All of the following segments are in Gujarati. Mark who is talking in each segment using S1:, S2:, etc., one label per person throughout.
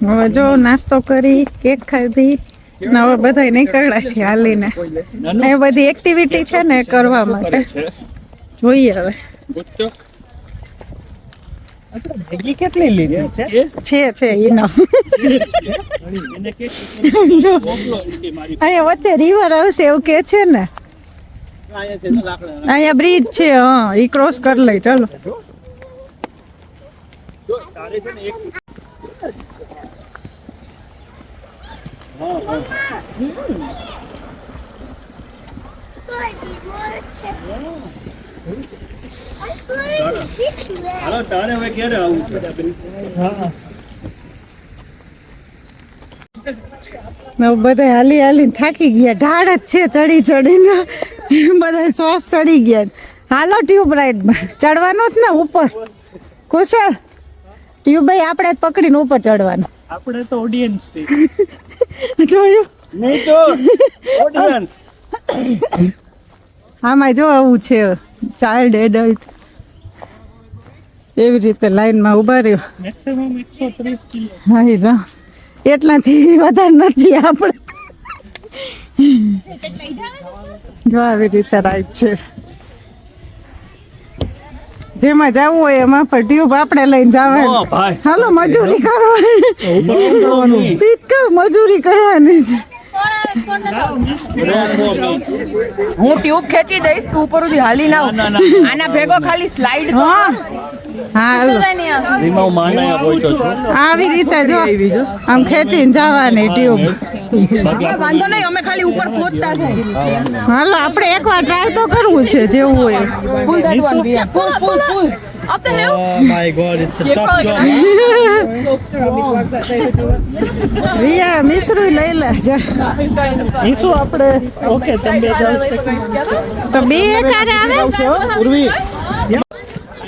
S1: હવે જો નાસ્તો કરી કેક ખાધી ને હવે બધા નીકળ્યા છે હાલીને. એ બધી એક્ટિવિટી છે ને એ કરવા માટે. જોઈએ હવે.
S2: મેગી કેટલી લીધી છે?
S1: છે છે જો. અહીંયા વચ્ચે રિવર આવશે એવું કે છે ને. અહીંયા બ્રિજ છે હા ઈ ક્રોસ કરી લઈ ચલો.
S3: હાલો તારે હવે ક્યારે આવું છે?
S1: બધા હાલી હાલી થાકી ગયા. ઢાળ જ છે ચડી ચડીને. બધા શ્વાસ ચડી ગયા. હાલો ટ્યુબ રાઈડમાં ચડવાનું જ ને ઉપર. કુશળ. ટ્યુબ ભાઈ આપણે જ પકડીને ઉપર ચડવાનું.
S2: આપણે તો ઓડિયન્સ છે
S1: જોયું?
S3: નહીં તો ઓડિયન્સ
S1: આમાં જો આવું છે ચાઇલ્ડ એડલ્ટ એવી રીતે લાઈનમાં ઊભા રહ્યો.
S2: મેક્સિમમ એકસો ત્રીસ કિલો.
S1: હા ઈ જો. એટલાથી વધારે નથી આપણે. જો આવી રીતે રાઈટ છે. જેમાં જવું હોય એમાં પણ ટ્યુબ આપણે લઈને
S3: જાવે.
S1: જવાનું હાલો મજૂરી કરવાની. કહું, મજૂરી કરવાની છે.
S4: હું ટ્યુબ ખેંચી દઈશ તું ઉપર સુધી હાલી ના. આના ભેગો ખાલી સ્લાઇડ
S1: હા. આવી રીતે જો આમ ખેંચીને જવાની ટ્યુબ
S4: વાંધો નહીં અમે ખાલી ઉપર પહોંચતા
S1: હાલો આપણે એકવાર ટ્રાય તો કરવું છે જેવું હોય
S4: up the hill
S2: Oh my god, it's a
S4: You're
S2: tough
S4: probably
S2: job.
S1: Riya Mishri લઈ લે
S2: આપણે ઓકે તમે
S1: તો બે એકારે આવે
S2: ઉર્વી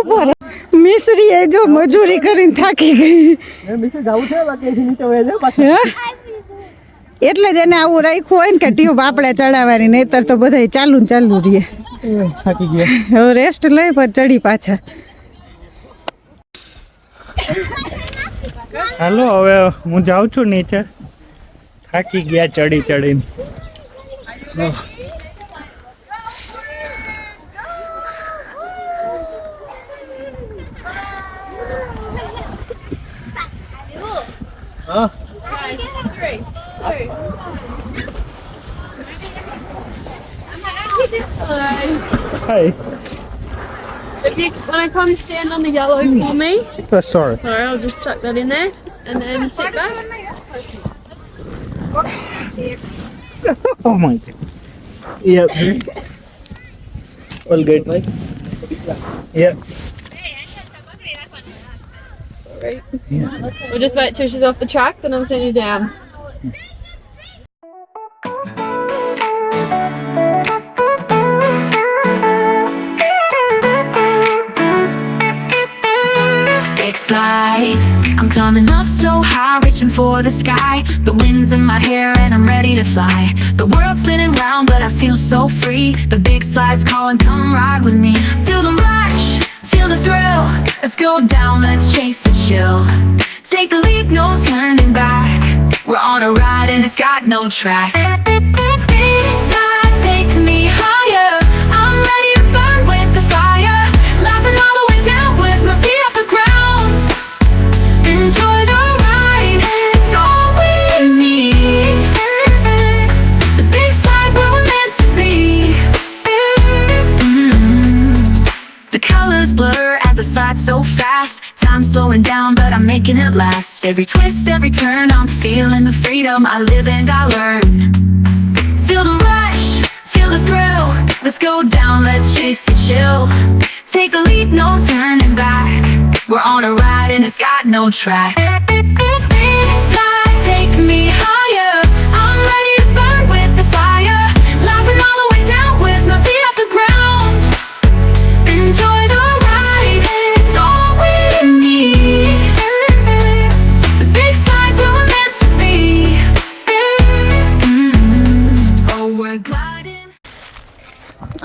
S1: ઉપર. મિસરી એ જો મજૂરી કરીને થાકી ગઈ? એટલે જ એને આવું રાખ્યું હોય ને કે ટ્યુબ આપણે ચડાવવાની નહીતર તો બધા ચાલુ ને ચાલુ રહીએ
S2: થાકી ગયા.
S1: હવે રેસ્ટ લઈ પણ ચડી પાછા.
S2: હાલો હવે હું જાઉં છું નીચે. થાકી ગયા ચડી ચડીને. Huh? I get three. I'm happy this. Hey.
S5: If you want to come stand on the yellow for me.
S2: Oh, sorry.
S5: Sorry, I'll just chuck that in there and then sit back.
S2: oh my god. Yep. All good, my. Yep.
S5: We'll just wait till she's off the track, then I'm sending you down.
S6: Big slide. I'm coming up so high, reaching for the sky. The wind's in my hair and I'm ready to fly. The world's spinning round, but I feel so free. The big slide's calling, come ride with me. Feel the rush, feel the thrill. Let's go down, let's chase the chill. Take the leap, no turning back. We're on a ride and it's got no track. Big making it last. Every twist, every turn, I'm feeling the freedom. I live and I learn. Feel the rush, feel the thrill. Let's go down, let's chase the chill. Take the leap, no turning back. We're on a ride and it's got no track. slide, take me higher.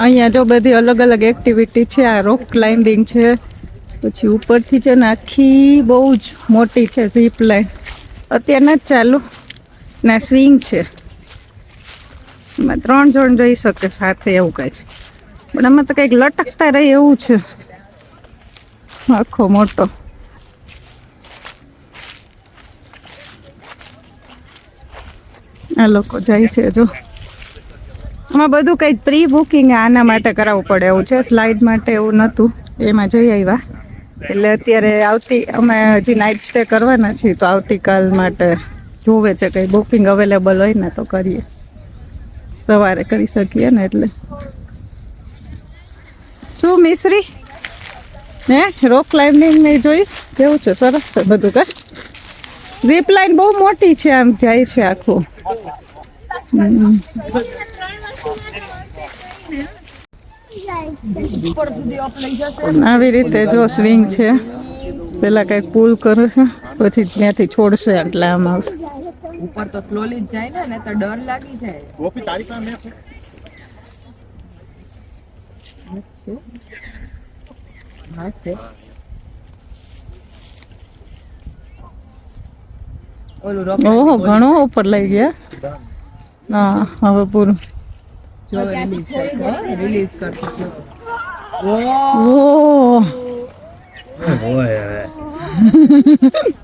S1: અહીંયા જો બધી અલગ અલગ એક્ટિવિટી છે, આ રોક ક્લાઇમ્બિંગ છે, પછી ઉપરથી છે ને આખી બહુ જ મોટી છે ઝીપ લાઇન અત્યારના જ ચાલુ. ને સ્વિંગ છે. એમાં ત્રણ જણ જઈ શકે સાથે એવું કાંઈ છે. પણ આમાં તો કંઈક લટકતા રહે એવું છે. આખો મોટો. આ લોકો જાય છે જો. આમાં બધું કંઈક પ્રી બુકિંગ આના માટે કરાવવું પડે. એવું છે સ્લાઇડ માટે એવું નહોતું. એમાં જઈ આવ્યા. એટલે અત્યારે આવતી, અમે હજી નાઇટ સ્ટે કરવાના છીએ, તો આવતીકાલ માટે જોવે છે કંઈ બુકિંગ અવેલેબલ હોય ને તો કરીએ. સવારે કરી શકીએ ને એટલે. શું, મિશ્રી? હે? રોક ક્લાઇમ્બિંગ ને જોઈ કેવું છે? સરસ છે બધું કા? ઝીપ બહુ મોટી છે, આમ જાય છે આખું. આવી રીતે જો સ્વિંગ છે. પેલા કઈ પુલ કરે છે પછી ત્યાંથી છોડશે એટલે આમ આવશે.
S4: ઉપર તો સ્લોલી જ જાય ને ને તો ડર લાગી જાય. હા છે.
S1: ઓહો ઘણો ઉપર લઈ ગયા. હા હવે પૂરું.
S4: જો રિલીઝ કરશે રિલીઝ કરશે. ઓ!
S1: ઓ!
S2: હોય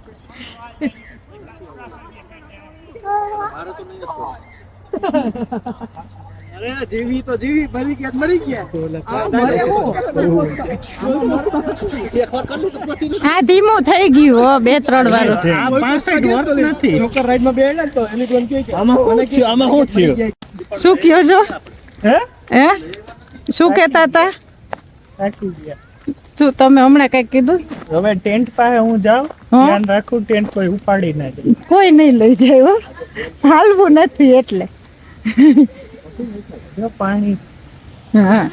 S2: હવે
S3: જીવી તો જીવી મરી ગયા મરી ગયા.
S1: આ ધીમું થઈ ગયું હો બે ત્રણ વાર.
S2: પાસઠ વર્ષ નથી.
S3: જોકર રાઈડમાં બેઠા તો એની કોણ કે કે
S2: આમાં શું થયું? આમાં શું થયું?
S1: શું કયો છો?
S2: હે?
S1: હે? શું કહેતા હતા? શું તમે હમણાં કંઈક કીધું?
S2: હવે ટેન્ટ પાસે હું જાઉં? ધ્યાન રાખું ટેન્ટ કોઈ ઉપાડી ના
S1: કોઈ નહીં લઈ જાય હો. હાલવું નથી એટલે.
S2: પાણી.
S1: હા.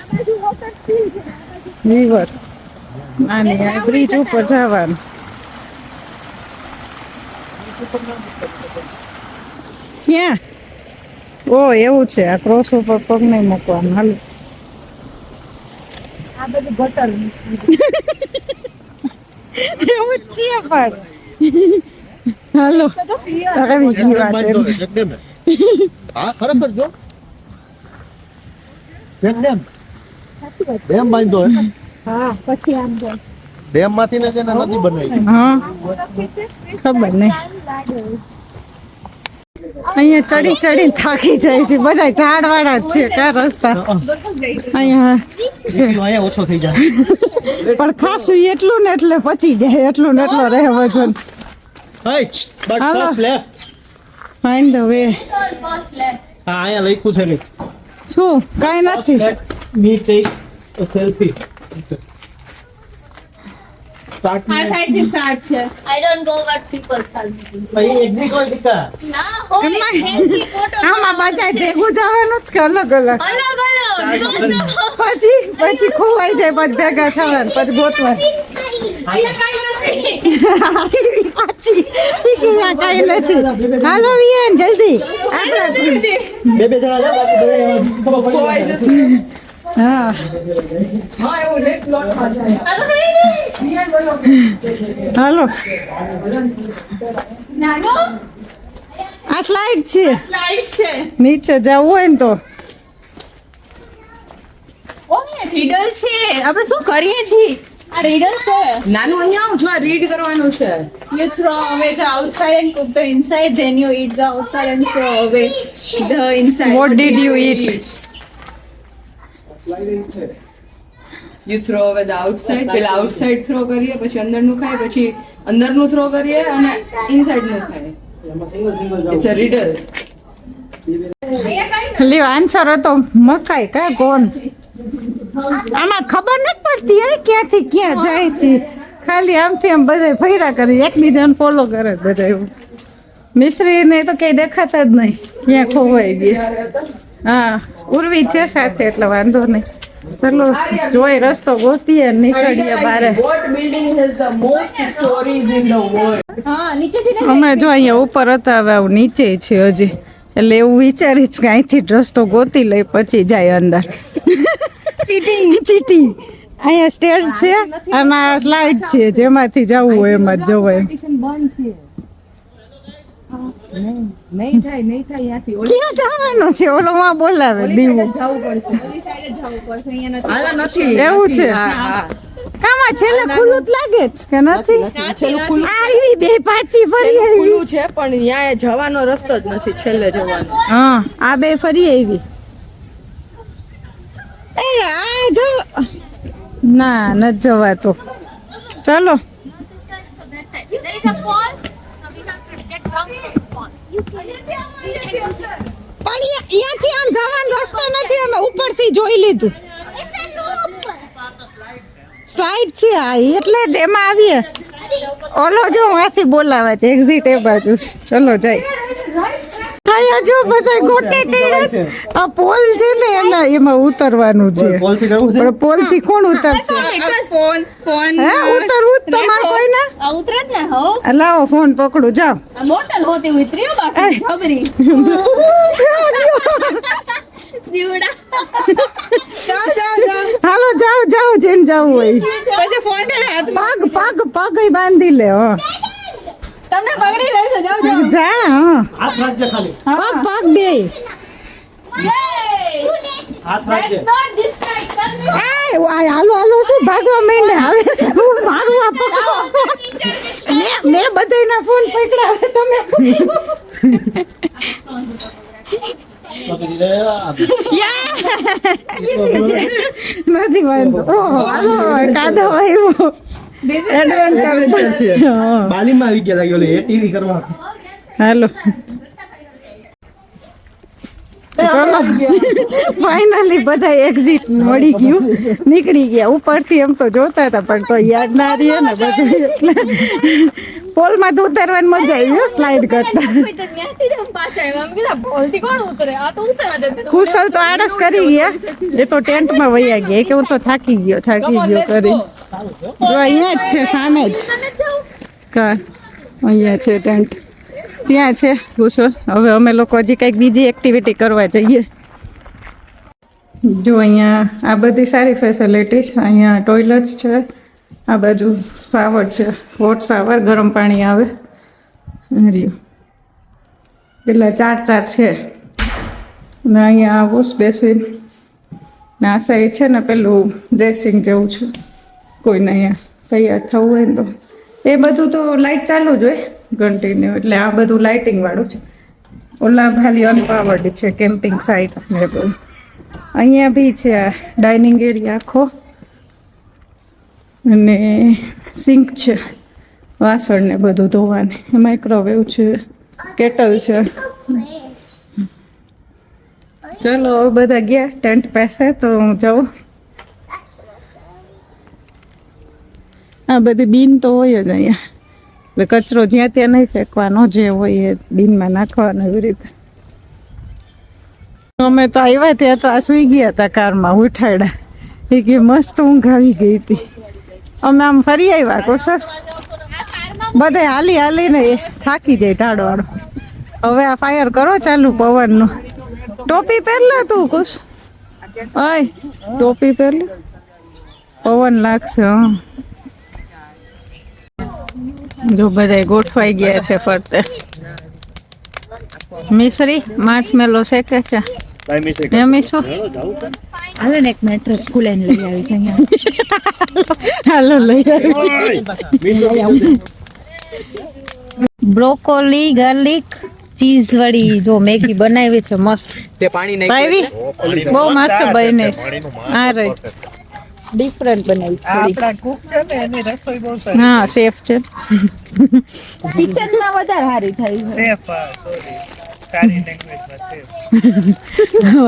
S1: રિવર નાની આ બ્રિજ ઉપર જવાનું. ક્યાં? ઓ એવું છે. આ ક્રોસ ઉપર પગ નહીં મૂકવાનું. હાલ. એવું છે પણ. હાલો.
S7: હા ખરેખર જો. છે ડેમ ડેમ બાંધ્યો હે?
S1: હા પછી આમ
S7: ડેમમાંથી ને જેને નદી બનાવી
S1: હા. ખબર નહીં. અહીંયા ચડી ચડી થાકી જાય છે બધા ઢાળવાળા જ છે કા રસ્તા? અહીંયા
S3: અહીંયા ઓછો થઈ જાય.
S1: પણ ખાસું એટલું ને એટલે પચી જાય એટલું ને એટલો રહે વજન.
S3: બટ
S1: હાલો. ફાઇન્ડ ધ વે
S3: હા અહીંયા લખ્યું છે
S1: શું? કાંઈ નથી.
S3: મી ટેક સેલ્ફી સ્ટાર્ટ
S5: આ સાઈડથી સ્ટાર્ટ છે.
S8: I don't go what people tell me
S3: ભાઈ એક્ઝિટ હોય ટીકા?
S8: ના હોય
S1: એમાં-
S8: ફોટો
S1: આમાં બધા ભેગું જવાનું જ કે અલગ અલગ?
S8: અલગ અલગ.
S1: પછી પછી ખોવાઈ જાય પછી ભેગા થવાનું પછી ગોતવાનું. પાછી ઈ કે આ કાંઈ નથી. હાલો વિયાન જલ્દી.
S3: બે બે જણા બધા ખબર
S1: હા.
S4: હા એવું રેડ પ્લોટમાં જાય.
S1: હાલો આ સ્લાઇડ છે
S5: સ્લાઇડ છે
S1: નીચે જવું હોય ને તો
S5: રીડલ છે આપણે શું કરીએ છીએ આ રીડલ છે
S4: નાનું અહીંયા આવું જો આ રીડ કરવાનું છે
S5: the outside and cook the inside, then you eat the outside and throw away the inside.
S1: What did you eat?
S4: You throw હવે ધ આઉટસાઇડ પેલા આઉટસાઇડ થ્રો કરીએ પછી અંદરનું ખાય પછી અંદરનું થ્રો કરીએ અને ઇનસાઇડનું ખાય ઇટ્સ અ રીડલ
S1: લ્યો આન્સર હતો મકાઈ કા કોણ આમાં ખબર નથી પડતી હે ક્યાંથી ક્યાં જાય છે? ખાલી આમથી આમ બધા ફર્યા કરે એકબીજાને ફોલો કરે બધા એવું. મિશ્રી ને તો કઈ દેખાતા જ નહીં ક્યાં ખોવાઈ ગયા. હા ઉર્વી છે સાથે એટલે વાંધો નહીં. ચલો જોઈ રસ્તો ગોતીએ નીકળીએ બારે. અમે જો અહીંયા ઉપર હતા હવે આવું નીચે છે હજી. એટલે એવું વિચારીશ કે અહીંથી રસ્તો ગોતી લઈ પછી જાય અંદર. ચીટિંગ ચીટિંગ અહીંયા સ્ટેર્સ છે આમાં સ્લાઇડ છે જેમાંથી જવું હોય એમાં જ જવાય.
S4: નહીં થાય નહીં થાય ત્યાંથી
S1: ક્યાં જવાનું છે? ઓલો માં બોલાવે દીવું.
S4: જવું પડશે હાલો નથી.
S1: એવું છે? કામાં છેલ્લે ખુલ્લું જ લાગે જ કે નથી?
S4: છેલ્લું ખુલ્લું
S1: આવી બે પાછી ફરી આવી.
S4: ખુલ્લું છે પણ ત્યાં જવાનો રસ્તો જ નથી છેલ્લે જવાનો.
S1: હા આ બે ફરી આવી. એ આ જો. ના ન જવાતો. ચલો.
S8: There is a fall.
S1: પણ અહીંયાથી આમ જવાનો રસ્તો નથી, અમે ઉપરથી જોઈ લીધું. સ્લાઇડ છે આ એટલે એમાં આવીએ. ઓલો જો આથી બોલાવે છે એક્ઝિટ એ બાજુ ચલો, જાય. અહીંયા જો બધા ગોટે ચડે આ પોલ છે ને એના એમાં ઉતરવાનું છે.
S7: કોલથી કરવું છે?
S1: પણ પોલથી કોણ ઉતરશે?
S5: ફોન ફોન
S1: હે ઉતરવું જ કોઈ
S8: આ ઉતરે જ ને હો.
S1: લાવો ફોન પકડું જાઓ.
S8: આ બોટલ હોતી ઉતરીઓ બાકી ખબરી. દીવડા.
S1: હાલો જાઓ જાઓ જેને જવું હોય.
S5: પછી ફોન
S1: પગ પગ પગ બાંધી લે હો.
S5: તમને પકડી લેશે જાવ જાવ
S1: જા
S7: હાથ રાખજે ખાલી.
S1: પગ પગ બે.
S7: હાથ રાખજે.
S1: આય, આય, હાલો હાલો શું ભાગવા માંડે હવે હું મારું આ પકડો મેં મેં બધાયના ફોન પકડ્યા હવે તમે
S7: પકડી લે આ
S1: નથી વાંધો. ઓહો હાલો કાદો આવ્યો. એડવેન્ચર હા
S7: બાલીમાં આવી ગયા લાગ્યો એ ટીવી કરવા
S1: હાલો ફાઇનલી બધા એક્ઝિટ મળી ગયું. નીકળી ગયા. ઉપરથી એમ તો જોતા હતા, પણ તો યાદ ના રહી ને બધું. એટલે પોલમાં તો ઉતરવાની મજા આવી સ્લાઇડ કરતા. કુશલ તો આળસ કરી ગયા. એ તો ટેન્ટમાં વયા ગયા. કે હું તો થાકી ગયો થાકી ગયો કરી જો અહીંયા જ છે, સામે જ.
S8: મને
S1: અહીંયા છે ટેન્ટ ત્યાં છે ગુસોલ હવે અમે લોકો હજી કંઈક બીજી એક્ટિવિટી કરવા જઈએ. જો અહીંયા આ બધી સારી ફેસિલિટી છે અહીંયા ટોયલેટ્સ છે, આ બાજુ શાવર છે. હોટ શાવર ગરમ પાણી આવે. રહ્યું. પેલા ચાર ચાર છે. ને અહીંયા વોશ બેસીન, ને આ સાઈડ છે ને પેલું ડ્રેસિંગ જેવું છે. કોઈને અહીંયા તૈયાર થવું હોય ને તો. એ બધું તો લાઇટ ચાલુ જ હોય કન્ટિન્યુ એટલે આ બધું લાઇટિંગ વાળું છે. ઓલા ખાલી અનપાવર્ડ છે કેમ્પિંગ સાઇટ્સ ને બધું. અહીંયા બી છે આ ડાઇનિંગ એરિયા આખો. અને સિંક છે. વાસણ ને બધું ધોવાને. માઇક્રોવેવ છે કેટલ છે. ચલો બધા ગયા ટેન્ટ પાસે તો હું જાઉં. આ બધી બીન તો હોય જ અહીંયા. એટલે કચરો જ્યાં ત્યાં નહીં ફેંકવાનો, જે હોય એ બીનમાં નાખવાનો એવી રીતે. અમે તો આવ્યા ત્યાં તો આ સુઈ ગયા હતા કારમાં ઉઠાડ્યા. એ કે મસ્ત ઊંઘ આવી ગઈ હતી. અમે આમ ફરી આવ્યા કોસર બધે હાલી હાલીને થાકી જાય ટાળવાળો હવે આ ફાયર કરો ચાલુ પવનનું. ટોપી પહેરલા તું કુશ? ઓય ટોપી પહેરલી? પવન લાગશે, હા. જો બધા ગોઠવાઈ ગયા છે ફરતે. મિશ્રી માર્ચ મેલો શેકે છે? હાલો ને એક મેટ્રો સ્કૂલ લઈ આવી છે હાલો લઈ આવી. બ્રોકોલી ગાર્લિક ચીઝ વળી જો મેગી બનાવી છે મસ્ત.
S4: તે પાણી
S1: ભાઈ બહુ મસ્ત બની આ રહી. ડિફરન્ટ બનાવી
S2: આપણા કુક છે ને એની રસોઈ બહુ સારી
S1: હા સેફ છે.
S5: કિચનમાં વધારે સારી થાય
S2: સેફ સોરી સારી લેંગ્વેજમાં સેફ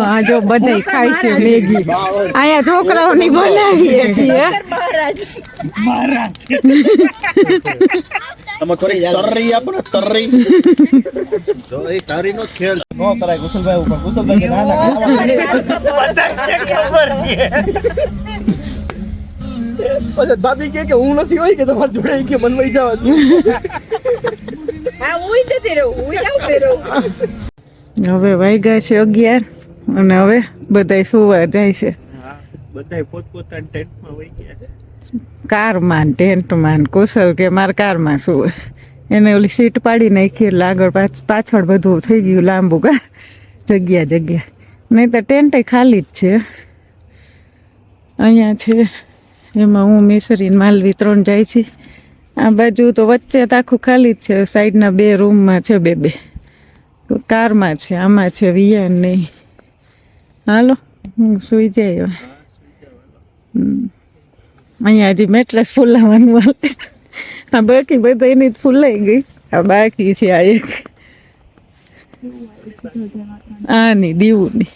S1: આ જો બધા ખાય છે મેગી. અહીંયા છોકરાઓની બનાવીએ છીએ.
S7: તમે થોડી તરરી આપો ને તરરી જો એ તારી નો ખેલ નો કરાય કુશલભાઈ ઉપર કુશલભાઈ કે ના ના
S2: ખબર છે
S7: ભાભી કે કે હું નથી હોય કે તમારે જોડે કે મનવાઈ જવા
S1: હવે વાગ્યા છે અગિયાર અને હવે બધાય સુવા જાય છે
S2: બધાય પોતપોતાના ટેન્ટમાં વહી ગયા છે
S1: કારમાં ટેન્ટમાં કુશલ કે મારે કારમાં શું એને ઓલી સીટ પાડી નાખી એટલે આગળ પાછ- પાછળ બધું થઈ ગયું લાંબુ કા જગ્યા જગ્યા. નહીં તો ટેન્ટ ખાલી જ છે. અહીંયા છે. એમાં હું મિસરીન માલવી ત્રણ જાય છે. આ બાજુ તો વચ્ચે તો આખું ખાલી જ છે. સાઈડના બે રૂમમાં છે બે બે. કારમાં છે, આમાં છે, વિયાન નહીં હાલો, હું સુઈ જાય હમ. અહીંયા હજી મેટ્રેસ ફૂલાવાનું હાલે. આ બાકી બધા એની જ ફૂલાઈ ગઈ. આ બાકી છે આ એક. આની ની દીવુની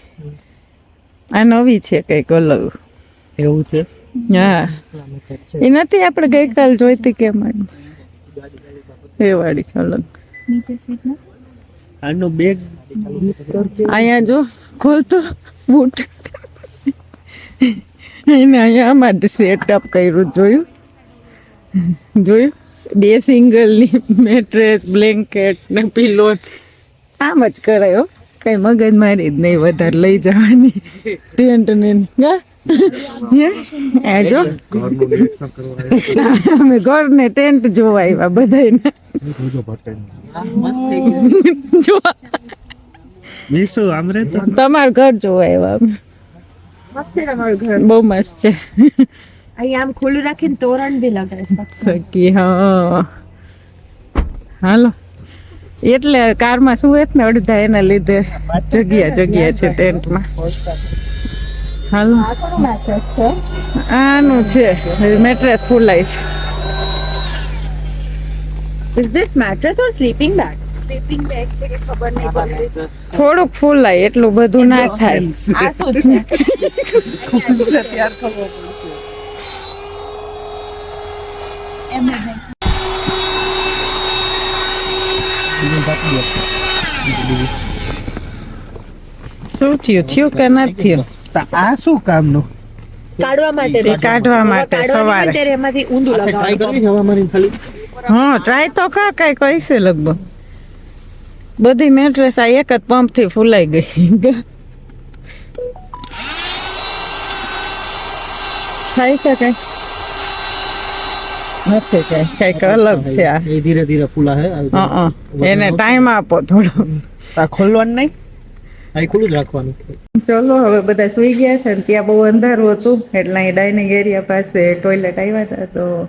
S1: આ નવી છે કંઈક અલગ.
S2: એવું છે?
S1: હા. એ નથી આપણે ગઈકાલ જોઈતી કેમ એ વાળી છે અલગ.
S2: આનો બેગ
S1: અહીંયા જો ખોલતો બૂટ. એને અહીંયા માટે સેટઅપ કર્યું જોયું? જોયું? બે સિંગલની મેટ્રેસ બ્લેન્કેટ ને પીલો આમ જ કરાયો કઈ મગજ મારી જ નહીં વધારે લઈ જવાની. ટેન્ટ ને ગા આ અમે ઘર ને ટેન્ટ જોવા આવ્યા
S2: બધા
S1: તમારું ઘર જોવા આવ્યા અમે
S5: મસ્ત છે તમારું ઘર
S1: બહુ મસ્ત છે
S5: અહીંયા આમ ખુલ્લું રાખીને તોરણ બી લગાવી
S1: સકી હા હાલો એટલે કારમાં શું ને અડધા એના લીધે જગ્યા જગ્યા છે ટેન્ટમાં હાલો આનું છે મેટ્રેસ ફૂલાય છે
S5: Is this mattress or sleeping bag? Sleeping bag છે કે ખબર નહીં પડતી.
S1: થોડુંક ફૂલાય એટલું બધું ના થાય.
S5: આ શું છે?
S1: શું થયું? થયું કે નથી થયું?
S2: આ શું કામનું?
S5: કાઢવા માટે
S1: કાઢવા માટે સવારે.
S5: એમાંથી ઊંધું
S7: ટ્રાય
S5: લગાવવાનું.
S7: કરવી હવા મારી ખાલી?
S1: હા ટ્રાય તો કર કઈ કહીશે લગભગ. બધી મેટ્રેસ આ એક જ પંપથી ફૂલાઈ ગઈ. થાય છે કઈ? નથી કઈ કંઈક અલગ છે આ.
S7: એ ધીરે ધીરે ફૂલા હે
S1: હં, હં. એને ટાઈમ આપો થોડો.
S2: આ ખોલવાનું નહીં?
S7: આ ખુલ્લું જ રાખવાનું.
S1: ચલો હવે બધા સુઈ ગયા છે ત્યાં બહુ અંધારું હતું એટલે અહીં ડાઇનિંગ એરિયા પાસે ટોયલેટ આવ્યા હતા તો